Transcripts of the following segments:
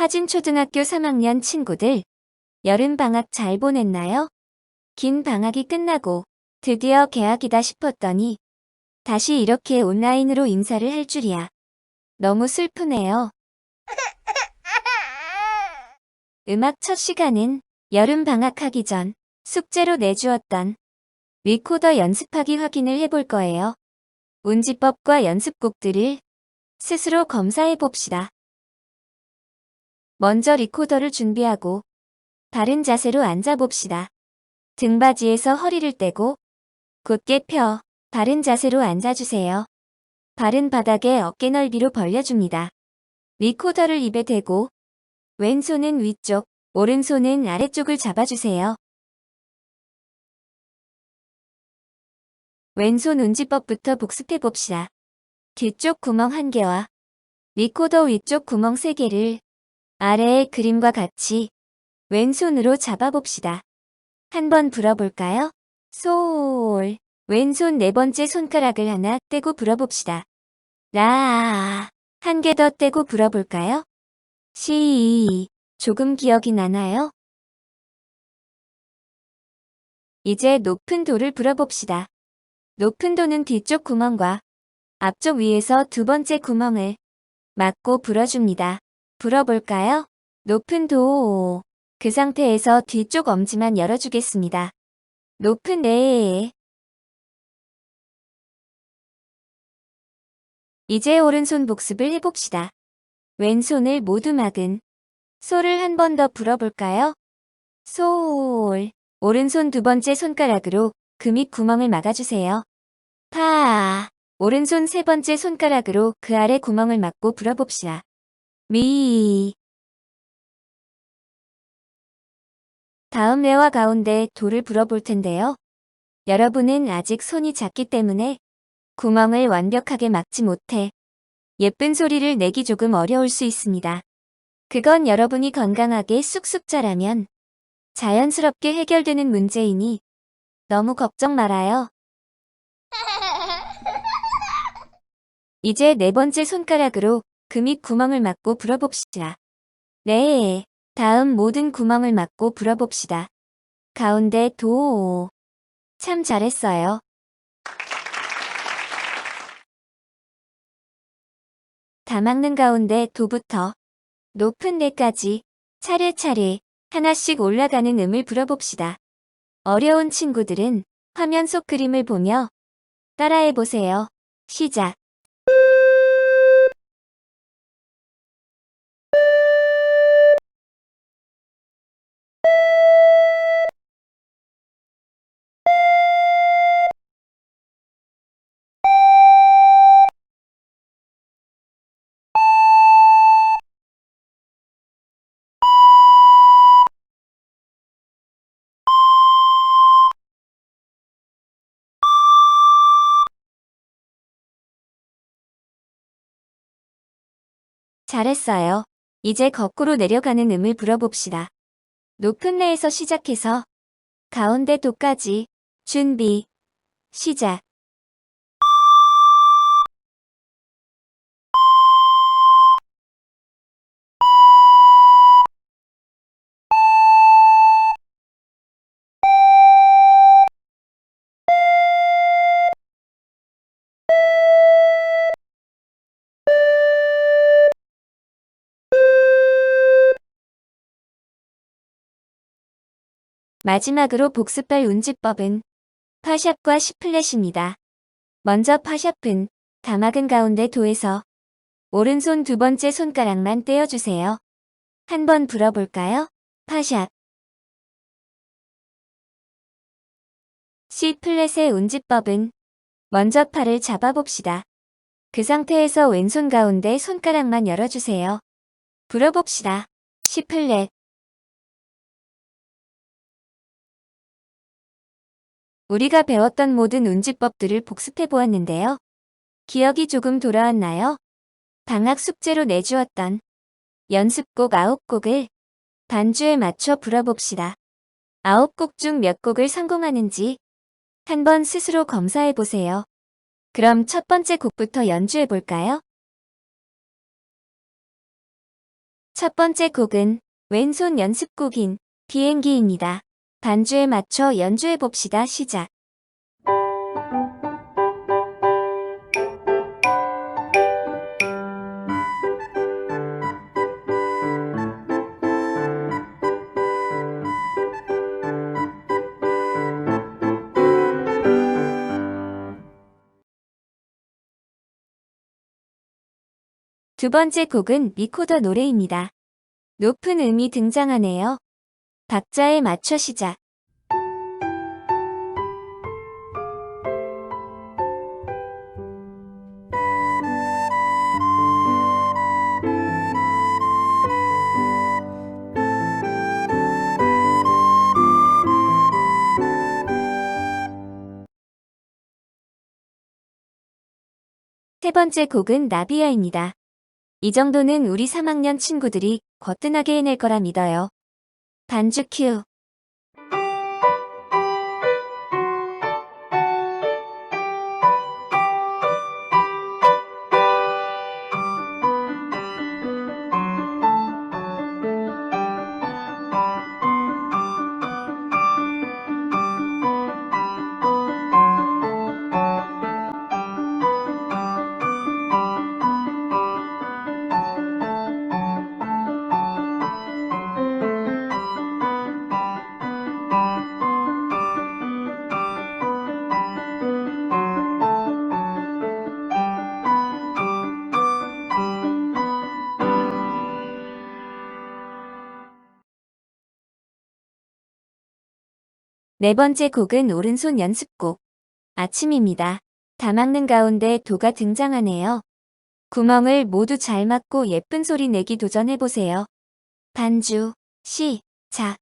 하진 초등학교 3학년 친구들, 여름 방학 잘 보냈나요? 긴 방학이 끝나고 드디어 개학이다 싶었더니 다시 이렇게 온라인으로 인사를 할 줄이야. 너무 슬프네요. 음악 첫 시간은 여름 방학하기 전 숙제로 내주었던 리코더 연습하기 확인을 해볼 거예요. 운지법과 연습곡들을 스스로 검사해 봅시다. 먼저 리코더를 준비하고 바른 자세로 앉아 봅시다. 등받이에서 허리를 떼고 곧게 펴 바른 자세로 앉아주세요. 발은 바닥에 어깨 넓이로 벌려줍니다. 리코더를 입에 대고 왼손은 위쪽, 오른손은 아래쪽을 잡아주세요. 왼손 운지법부터 복습해 봅시다. 뒤쪽 구멍 한 개와 리코더 위쪽 구멍 세 개를 아래의 그림과 같이 왼손으로 잡아봅시다. 한번 불어볼까요? 솔. 왼손 네 번째 손가락을 하나 떼고 불어봅시다. 라. 한 개 더 떼고 불어볼까요? 시. 조금 기억이 나나요? 이제 높은 도를 불어봅시다. 높은 도는 뒤쪽 구멍과 앞쪽 위에서 두 번째 구멍을 막고 불어줍니다. 불어볼까요? 높은 도. 그 상태에서 뒤쪽 엄지만 열어주겠습니다. 높은 네. 이제 오른손 복습을 해봅시다. 왼손을 모두 막은 솔을 한번 더 불어볼까요? 솔. 오른손 두 번째 손가락으로 그 밑 구멍을 막아주세요. 파. 오른손 세 번째 손가락으로 그 아래 구멍을 막고 불어봅시다. 미. 다음 레와 가운데 도를 불어볼 텐데요. 여러분은 아직 손이 작기 때문에 구멍을 완벽하게 막지 못해 예쁜 소리를 내기 조금 어려울 수 있습니다. 그건 여러분이 건강하게 쑥쑥 자라면 자연스럽게 해결되는 문제이니 너무 걱정 말아요. 이제 네 번째 손가락으로 그밑 구멍을 막고 불어봅시다. 네. 다음 모든 구멍을 막고 불어봅시다. 가운데 도. 참 잘했어요. 다 막는 가운데 도부터 높은 데까지 차례차례 하나씩 올라가는 음을 불어봅시다. 어려운 친구들은 화면 속 그림을 보며 따라해 보세요. 시작. 잘했어요. 이제 거꾸로 내려가는 음을 불어봅시다. 높은 레에서 시작해서 가운데 도까지 준비, 시작. 마지막으로 복습할 운지법은 파샵과 시플랫입니다. 먼저 파샵은 다막은 가운데 도에서 오른손 두 번째 손가락만 떼어주세요. 한번 불어볼까요? 파샵 C플랫의 운지법은 먼저 팔을 잡아봅시다. 그 상태에서 왼손 가운데 손가락만 열어주세요. 불어봅시다. C플랫 우리가 배웠던 모든 운지법들을 복습해 보았는데요. 기억이 조금 돌아왔나요? 방학 숙제로 내주었던 연습곡 9곡을 반주에 맞춰 불어봅시다. 9곡 중 몇 곡을 성공하는지 한번 스스로 검사해 보세요. 그럼 첫 번째 곡부터 연주해 볼까요? 첫 번째 곡은 왼손 연습곡인 비행기입니다. 반주에 맞춰 연주해 봅시다. 시작. 두 번째 곡은 미코더 노래입니다. 높은 음이 등장하네요. 박자에 맞춰 시작. 세 번째 곡은 나비야입니다. 이 정도는 우리 3학년 친구들이 거뜬하게 해낼 거라 믿어요. 반주 큐. 네 번째 곡은 오른손 연습곡. 아침입니다. 다 막는 가운데 도가 등장하네요. 구멍을 모두 잘 막고 예쁜 소리 내기 도전해보세요. 반주, 시, 작.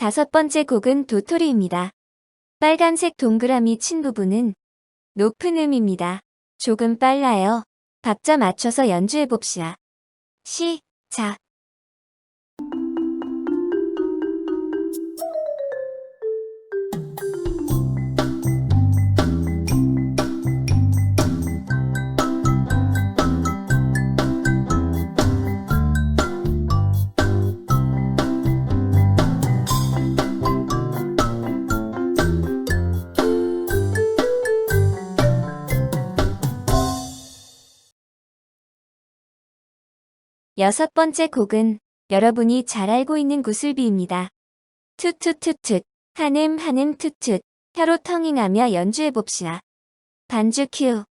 다섯 번째 곡은 도토리입니다. 빨간색 동그라미 친 부분은 높은 음입니다. 조금 빨라요. 박자 맞춰서 연주해 봅시다. 시, 작. 여섯 번째 곡은 여러분이 잘 알고 있는 구슬비입니다. 투투투투, 한음 한음 투투, 혀로 텅잉하며 연주해 봅시다. 반주 큐.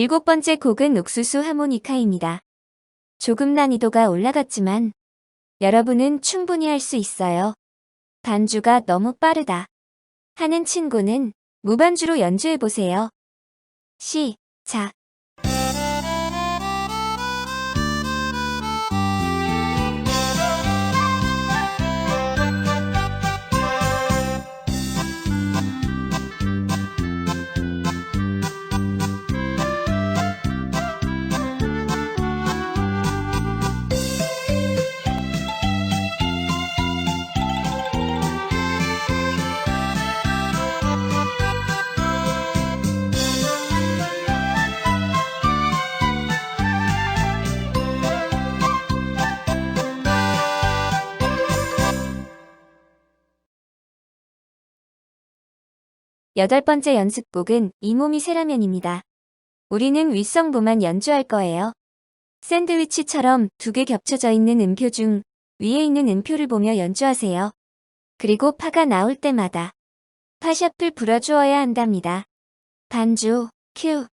일곱 번째 곡은 옥수수 하모니카입니다. 조금 난이도가 올라갔지만 여러분은 충분히 할 수 있어요. 반주가 너무 빠르다. 하는 친구는 무반주로 연주해 보세요. 시, 작. 여덟 번째 연습곡은 이 몸이 세라면입니다. 우리는 윗성부만 연주할 거예요. 샌드위치처럼 두 개 겹쳐져 있는 음표 중 위에 있는 음표를 보며 연주하세요. 그리고 파가 나올 때마다 파샵을 불어주어야 한답니다. 반주, 큐.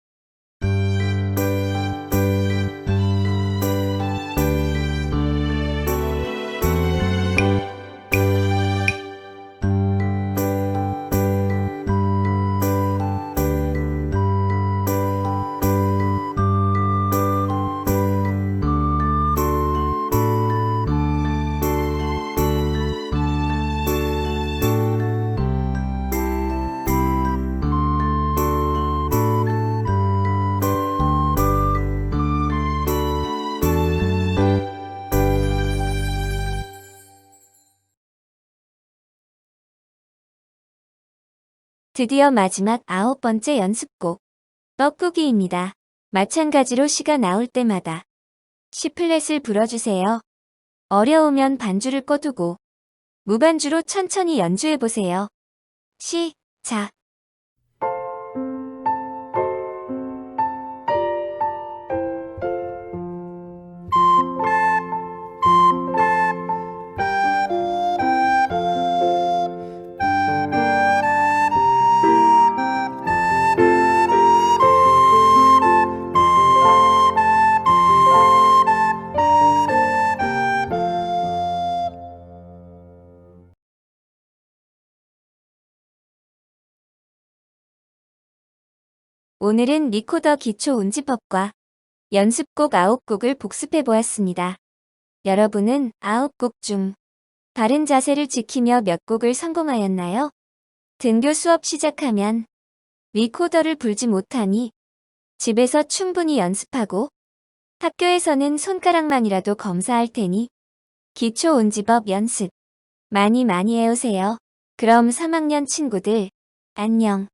드디어 마지막 아홉 번째 연습곡. 떡국이입니다. 마찬가지로 시가 나올 때마다 C플랫을 불어주세요. 어려우면 반주를 꺼두고 무반주로 천천히 연주해보세요. 시, 작. 오늘은 리코더 기초 운지법과 연습곡 9곡을 복습해 보았습니다. 여러분은 9곡 중 바른 자세를 지키며 몇 곡을 성공하였나요? 등교 수업 시작하면 리코더를 불지 못하니 집에서 충분히 연습하고 학교에서는 손가락만이라도 검사할 테니 기초 운지법 연습 많이 많이 해오세요. 그럼 3학년 친구들 안녕.